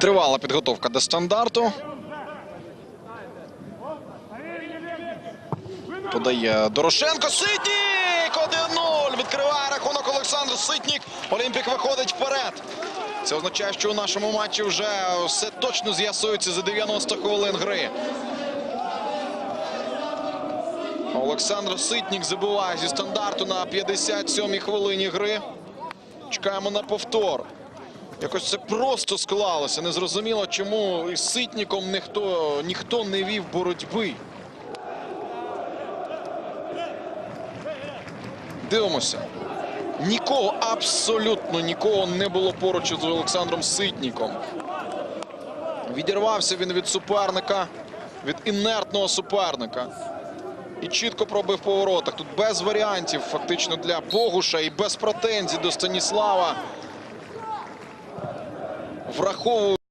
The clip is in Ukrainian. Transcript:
Тривала підготовка до стандарту. Подає Дорошенко. Ситнік! 1-0. Відкриває рахунок Олександр Ситнік. Олімпік виходить вперед. Це означає, що у нашому матчі вже все точно з'ясується за 90 хвилин гри. Олександр Ситнік забиває зі стандарту на 57-й хвилині гри. Чекаємо на повтор. Якось це просто склалося. Незрозуміло, чому із Ситніком ніхто, ніхто не вів боротьби. Дивимося. Нікого, абсолютно нікого не було поруч з Олександром Ситніком. Відірвався він від суперника, від інертного суперника. І чітко пробив по воротах. Тут без варіантів фактично для Богуша і без претензій до Станіслава. Враховую.